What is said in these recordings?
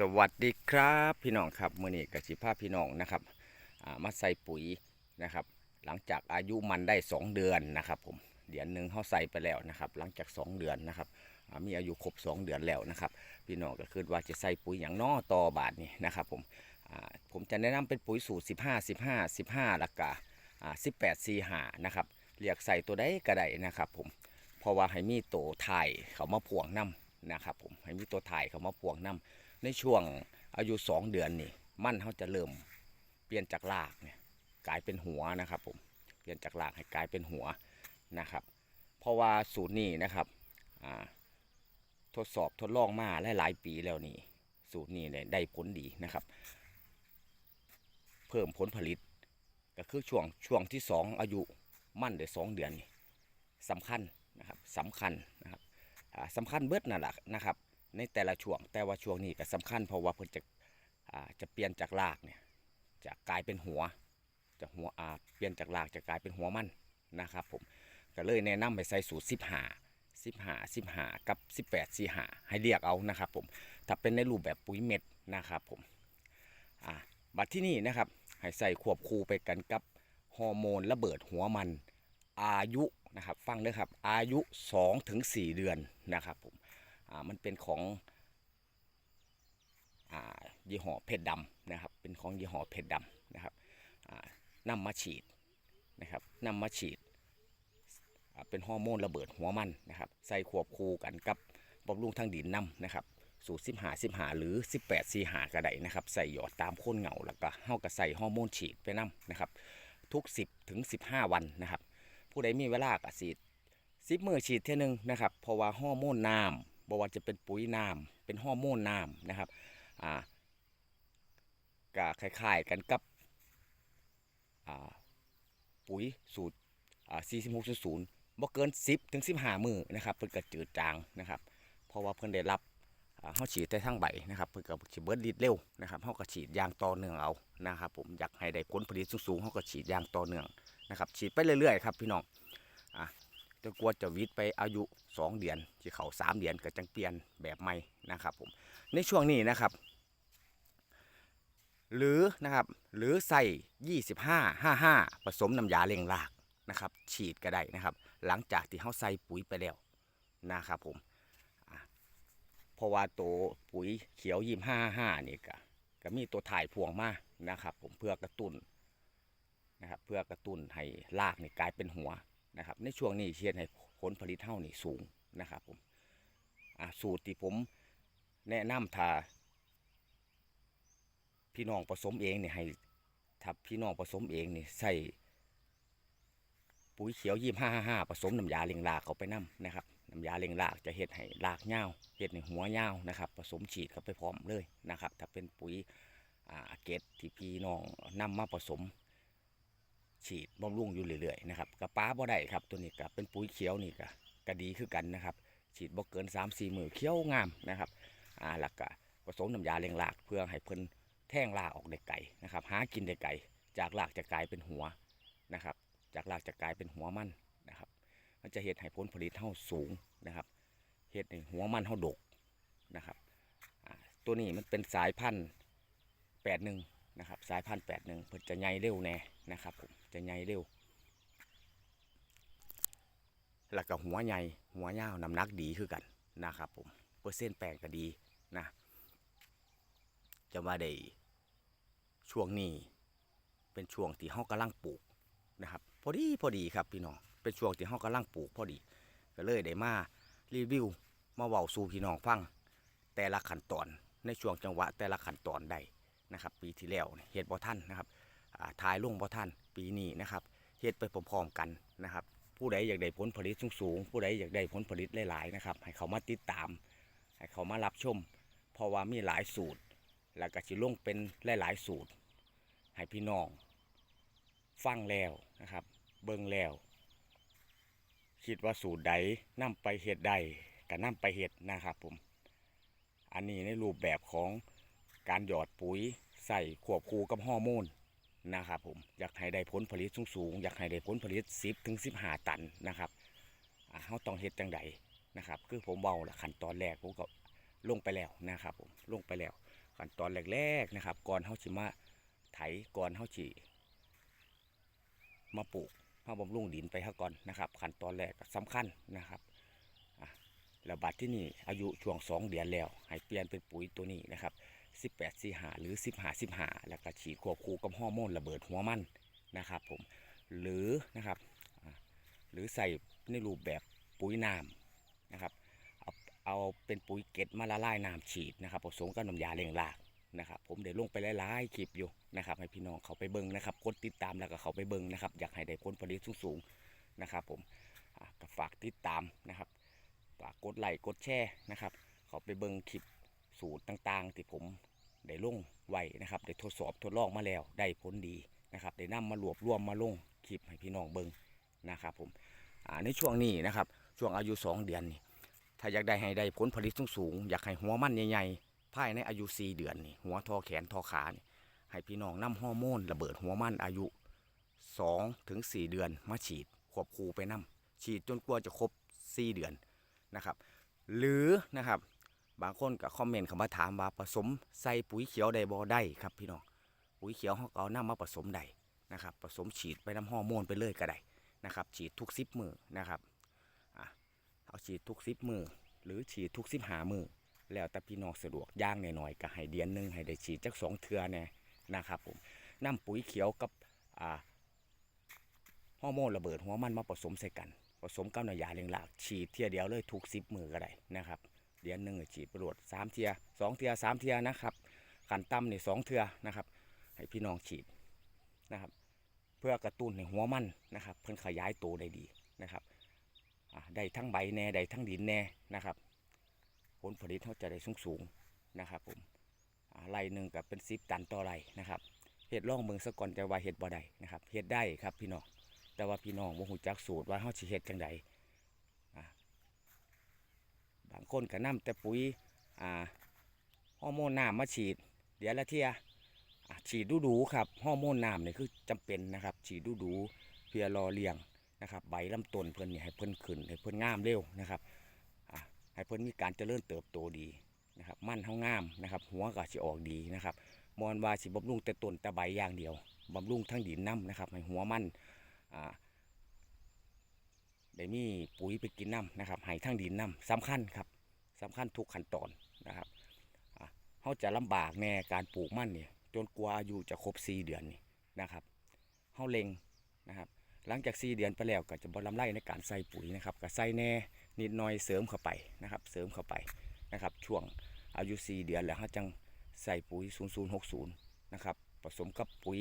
สวัสดีครับพี่น้องครับมื่อนี้กสิภาพี่น้องนะครับมาใส่ปุ๋ยนะครับ หลังจากอายุมันได้ 2 เดือนนะครับ ผมเดือนหนึ่งเขาใส่ไปแล้วนะครับ หลังจาก 2 เดือนนะครับมีอายุครบ 2 เดือนแล้วนะครับ พี่น้องก็คือว่าจะใส่ปุ๋ยอย่างนอต่อบาทนี่นะครับ ผมผมจะแนะนำเป็นปุ๋ยสูตร 15 15 15ล้วก็อ่า18 4 5นะครับเรียกใส่ตัวใดก็ได้นะครับ ผมเพราะว่าให้มีตัวถ่ายเขามาพ่วงน้ำนะครับ ผมให้มีตัวถ่ายเขามาพ่วงน้ำ ในช่วงอายุ2เดือนนี่มันเขาจะเริ่มเปลี่ยนจากรากเนี่ยกลายเป็นหัวนะครับผมเปลี่ยนจากรากให้กลายเป็นหัวนะครับ เพราะว่าสูตรนี้นะครับทดสอบทดลองมาหลายๆปีแล้วนี่สูตรนี้เนี่ยได้ผลดีนะครับ เพิ่มผลผลิตก็คือช่วงช่วงที่2องอายุมั่นเดือสองเดือนนี่สำคัญนะครับสำคัญนะครับสำคัญเบิดนั่นแหละนะครับ ในแต่ละช่วง แต่ว่าช่วงนี้ก็สำคัญเพราะว่าเพิ่นจะจะเปลี่ยนจากรากเนี่ยจะกลายเป็นหัวจากหัวเปลี่ยนจากรากจะกลายเป็นหัวมันนะครับผมก็เลยแนะนำไปใส่สูตร15 15 15กับ18 45ให้เรียกเอานะครับผมถ้าเป็นในรูปแบบปุ๋ยเม็ดนะครับผมอ่าบัดที่นี่นะครับให้ใส่ควบคู่ไปกันกับฮอร์โมนระเบิดหัวมันอายุนะครับฟังเด้อครับอายุ 2-4 เดือนนะครับผม มันเป็นของอยี่ห้อเพชรดำนะครับ เป็นของยี่ห้อเพชรดำนะครับอ่านำมาฉีดนะครับนำมาฉีด เป็นฮอร์โมนระเบิดหัวมันนะครับ ใส่ควบคู่กันกับบำรุงทางดินนำนะครับสูตรสิบหาสิบหาหรือ 18สีหากระไดนะครับใส่หยอดตามโคนเหงาแล้วก็เฮาก็ใส่ฮอร์โมนฉีดไปนํนะครับ ทุก 10ถึง15 วันนะครับ ผู้ใดมีเวลาก็ฉีดสิบมือฉีดเท่านึงนะครับเพราะว่าฮอร์โมนน้ำ บอกว่าจะเป็นปุ๋ยน้ำเป็นฮอร์โมนน้ำนะครับอ่าก็คล้ายๆกันกับอ่าปุ๋ยสูตรอ่า4600บ่เกิน 10ถึง15 มือนะครับเพิ่นก็จืดจางนะครับ เพราะว่าเพิ่นได้รับอ่าเฮาฉีดแต่ทั้งใบนะครับเพิ่นก็สิเบิดฤทธิ์เร็วนะครับเฮาก็ฉีดอย่างต่อเนื่องเอานะครับ ผมอยากให้ได้ผลผลิตสูงๆเฮาก็ฉีดอย่างต่อเนื่องนะครับ ฉีดไปเรื่อยๆครับพี่น้อง จะกลัวจะวิทย์ไปอายุ 2 เดือนที่เขา3เดือนก็จังเปลี่ยนแบบใหม่นะครับผมในช่วงนี้นะครับ หรือนะครับหรือใส่ 25 55 ผสมน้ำยาเร่งรากนะครับ ฉีดก็ได้นะครับ หลังจากที่เขาใส่ปุ๋ยไปแล้วนะครับผมเพราะว่าตัวปุ๋ยเขียวยิม55นี่ก็ก็มีตัวถ่ายพวงมานะครับ ผมเพื่อกระตุ้นนะครับ เพื่อกระตุ้นให้รากนี่กลายเป็นหัว นะครับ ในช่วงนี้เชียนให้ผลผลิตเท่านี่สูงนะครับผมสูตรที่ผมแนะนำถ้าพี่น้องผสมเองเนี่ยให้ถ้าพี่น้องผสมเองเนี่ใส่ปุ๋ยเขียวยี่ห้าห้าผสมน้ำยาเลี้ยงรากเข้าไปนํนะครับน้ำยาเลี้ยงรากจะเห็ดให้รากเงาเห็ดในหัวเงานะครับ ผสมฉีดเข้าไปพร้อมเลยนะครับ ถ้าเป็นปุ๋ยอาเกตที่พี่น้องนำมาผสม ฉีดบำรุงอยู่เรื่อยๆนะครับกับป้าบ่ได้ครับตัวนี้ก็เป็นปุ๋ยเขียวนี่ก็ก็ดีคือกันนะครับ ฉีดบ่เกิน 3 4 มือเขียวงามนะครับอ่าแล้วก็ผสมน้ำยาเลี้ยงรากเพื่อให้เพิ่นแท่งรากออกได้ไก่นะครับ หากินได้ไก่จากรากจะกลายเป็นหัวนะครับ จากรากจะกลายเป็นหัวมันนะครับ มันจะเฮ็ดให้ผลผลิตเท่าสูงนะครับเฮ็ดให้หัวมันเท่าดกนะครับอ่าตัวนี้มันเป็นสายพันธุ์แปดหนึ่ง นะครับสายพันธุ์แปดหนึ่งเพิ่นจะใหญ่เร็วแน่นะครับผมจะใหญ่เร็ว แล้วก็หัวใหญ่หัวยาวน้ำหนักดีคือกันนะครับผมเปอร์เซ็นต์แปลงก็ดีนะจะว่าได้ช่วงนี้เป็นช่วงที่เฮากำลังปลูกนะครับพอดีพอดีครับพี่น้องเป็นช่วงที่เฮากำลังปลูกพอดี ก็เลยได้มารีวิวมาเว้าสู่พี่น้องฟัง แต่ละขั้นตอนในช่วงจังหวะแต่ละขั้นตอนได้ นะครับ ปีที่แล้วเฮ็ดบ่ทันนะครับอ่าทายลงบ่ทันปีนี้นะครับเฮ็ดไปพร้อมๆกันนะครับ ผู้ใดอยากได้ผลผลิตสูงๆผู้ใดอยากได้ผลผลิตหลายๆนะครับ ให้เขามาติดตาม ให้เขามารับชม เพราะว่ามีหลายสูตร แล้วก็สิลงเป็นหลายๆสูตร ให้พี่น้องฟังแล้วนะครับ เบิ่งแล้ว คิดว่าสูตรใดนำไปเฮ็ดใดก็นำไปเฮ็ดนะครับผม อันนี้ในรูปแบบของ การหยอดปุ๋ยใส่ควบคู่กับฮอร์โมนนะครับผมอยากให้ได้ผลผลิตสูงๆอยากให้ได้ผลผลิต 10ถึง15 ตันนะครับเขาต้องเฮ็ดจังใดนะครับ คือผมเบาละขั้นตอนแรกผมก็ลงไปแล้วนะครับผมลงไปแล้วขั้นตอนแรกๆนะครับ ก่อนเฮาสิมาไถก่อนเฮาสิมาปลูกมาบำรุงดินไปฮะก่อนนะครับขั้นตอนแรกก็สำคัญนะครับอะแล้วบัดที่นี่อายุช่วงสองเดือนแล้ว ให้เปลี่ยนเป็นปุ๋ยตัวนี้นะครับ 18 4 5หาหรือ 15 15แล้วก็ฉีดควบคู่กับฮอร์โมนระเบิดหัวมันนะครับผมหรือนะครับหรือใส่ในรูปแบบปุ๋ยน้ำนะครับเอาเอาเป็นปุ๋ยเก็ดมาละลายน้ำฉีดนะครับผสมกับน้ำยาเลี้ยงรากนะครับผมได้ลงไปหลายๆคลิปอยู่นะครับให้พี่น้องเขาไปเบิ่งนะครับกดติดตามแล้วก็เขาไปเบิ่งนะครับอยากให้ได้ผลผลิตสูงๆนะครับผมก็ฝากติดตามนะครับฝากกดไลค์กดแชร์นะครับเขาไปเบิ่งคลิป สูตรต่างๆ ที่ผมได้ลงไว้นะครับได้ทดสอบทดลองมาแล้วได้ผลดีนะครับได้นำมารวบรวมมาลงคลิปให้พี่น้องเบิ่งนะครับผมในช่วงนี้นะครับช่วงอายุ 2 เดือนนี่ถ้าอยากได้ให้ได้ผลผลิตสูงๆอยากให้หัวมันใหญ่ๆภายในอายุ 4 เดือนนี่หัวทอแขนทอขานี่ให้พี่น้องนำฮอร์โมนระเบิดหัวมันอายุ2ถึง4เดือนมาฉีดควบคู่ไปนํฉีดจนกว่าจะครบ 4 เดือนนะครับ หรือนะครับ บางคนก็คอมเมนต์เข้ามาถามว่าผสมใส่ปุ๋ยเขียวได้บ่ได้ครับพี่น้องปุ๋ยเขียวเขาเอาน้ามาผสมได้นะครับผสมฉีดไปน้ำฮอร์โมนไปเลยก็ได้นะครับฉีดทุกซิปมือนะครับเอาฉีดทุกซิปมือหรือฉีดทุกซิปหามือแล้วแต่พี่น้องสะดวกย่างหน่อยๆก็ให้เดือนนึงให้ได้ฉีดจักสองเทือแน่นะครับผมน้ำปุ๋ยเขียวกับอ่าฮอร์โมนระเบิดหัวมันมาผสมใส่กัน ผสมกับน้ำยาเลี้ยงรากฉีดเทียเดียวเลยทุกซิปมือก็ได้นะครับ เดือนหนึ่งฉีดประโยชน์สามเทียสองเทียสามเทียนะครับขันต่ำนี่ยสองเทียนะครับ ให้พี่น้องฉีดนะครับ เพื่อกระตุ้นในหัวมันนะครับ เพื่อขยายตัวได้ดีนะครับได้ทั้งใบแน่ได้ทั้งดินแน่นะครับผลผลิตเขาจะได้สูงสูงนะครับผมอ่าไร่หนึ่งกับเป็นสิบตันต่อไร่นะครับเห็ดร่องเมืองสะก่อนจะว่าเห็ดบ่ได้นะครับเห็ดได้ครับพี่น้องแต่ว่าพี่น้องบ่หูจักสูตรว่าเขาสิเห็ดจังใด บางคนก็นำแต่ปุ๋ยอ่าฮอร์โมนน้ำมาฉีด เดี๋ยวละเทียฉีดดูดูๆครับฮอร์โมนน้ำนี่ยคือจำเป็นนะครับ ฉีดดูดูๆเพื่อรอเลี้ยงนะครับ ใบลำต้นเพิ่นเนี่ยให้เพิ่นขึ้นให้เพิ่นงามเร็วนะครับให้เพิ่นมีการเจริญเติบโตดีนะครับ มั่นเฮางามนะครับ หัวก็สิออกดีนะครับมอนว่าสิบำรุงแต่ต้นแต่ใบอย่างเดียวบำรุงทั้งดินน้ำนะครับให้หัวมันอ่า ได้มีปุ๋ยไปกินน้ำนะครับให้ทั้งดินน้ำสำคัญครับสำคัญทุกขั้นตอนนะครับเขาจะลำบากในการปลูกมันเนี่ยจนกว่าอายุจะครบ 4 เดือนนี่นะครับเขาเล็งนะครับ หลังจาก 4 เดือนไปแล้วก็จะบรลำไรในการใส่ปุ๋ยนะครับก็ใส่แน่นิดหน่อยเสริมเข้าไปนะครับ เสริมเข้าไปนะครับ ช่วงอายุ 4 เดือนแล้วเขาจังใส่ปุ๋ย 0060 นะครับ ผสมกับปุ๋ย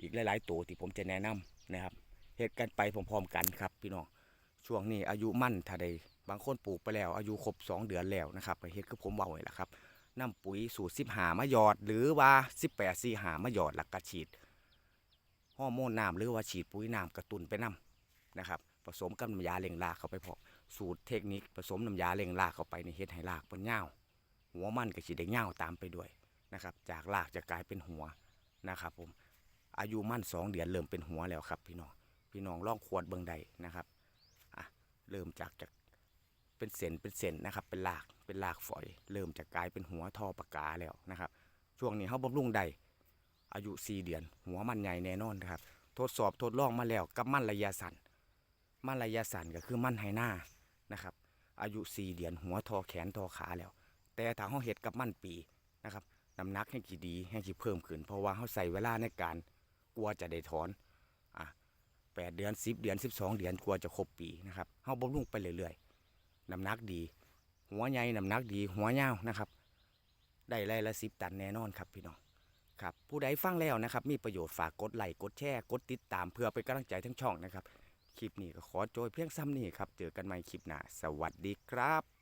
อีกหลาย ๆ ตัวที่ผมจะแนะนำนะครับเหตุกันไปพร้อม ๆ กันครับพี่น้อง ช่วงนี้อายุมั่นถ้าได้บางคนปลูกไปแล้ว อายุครบ2 เดือนแล้วนะครับก็เฮ็ดคือผมเบาเลยละครับน้ำปุ๋ยสูตรสิบหามาหยอด หรือว่า18สี่หามาหยอดหลักกระฉีดฮอร์โมนน้ำหรือว่าฉีดปุ๋ยน้ำกระตุนไปน้ำนะครับผสมกับน้ำยาเล่งรากเข้าไปพอสูตรเทคนิคผสมน้ำยาเล่งรากเข้าไปในเฮ็ดให้รากเป็นเงาหัวมันก็ฉีดได้เงาตามไปด้วยนะครับจากรากจะกลายเป็นหัวนะครับผมอายุมั่นสองเดือนเริ่มเป็นหัวแล้วครับพี่น้องพี่น้องลองขวดเบิ่งใดนะครับ เริ่มจากจากเป็นเส้นเป็นเส้นนะครับ เป็นลากเป็นลากฝอย เริ่มจากกลายเป็นหัวทอปากกาแล้วนะครับ ช่วงนี้เขาบำรุงได้อายุ 4 เดือน หัวมันใหญ่แน่นอนนะครับ ทดสอบทดลองมาแล้วกับมันระยะสั้นมันระยะสั้นก็คือมันไหหน้านะครับ อายุ 4 เดือน หัวทอแขนทอขาแล้ว แต่ถ้าเขาเห็ดกับมันปีนะครับน้ำหนักให้กี่ดีให้กี่เพิ่มขึ้น เพราะว่าเขาใส่เวลาในการกลัวจะได้ถอน 8 เดือน 10 เดือน 12 เดือนกว่าจะครบปีนะครับเฮาบ่มลุ่งไปเรื่อยๆน้ำหนักดี หัวใหญ่น้ำหนักดี หัวยาวนะครับ ได้ไร่ละสิบตันแน่นอนครับพี่น้องครับผู้ใดฟังแล้วนะครับ มีประโยชน์ฝากกดไลค์กดแชร์กดติดตามเพื่อเป็นกำลังใจทั้งช่องนะครับคลิปนี้ก็ขอโจยเพียงซ้ำนี่ครับเจอกันใหม่คลิปหน้าสวัสดีครับ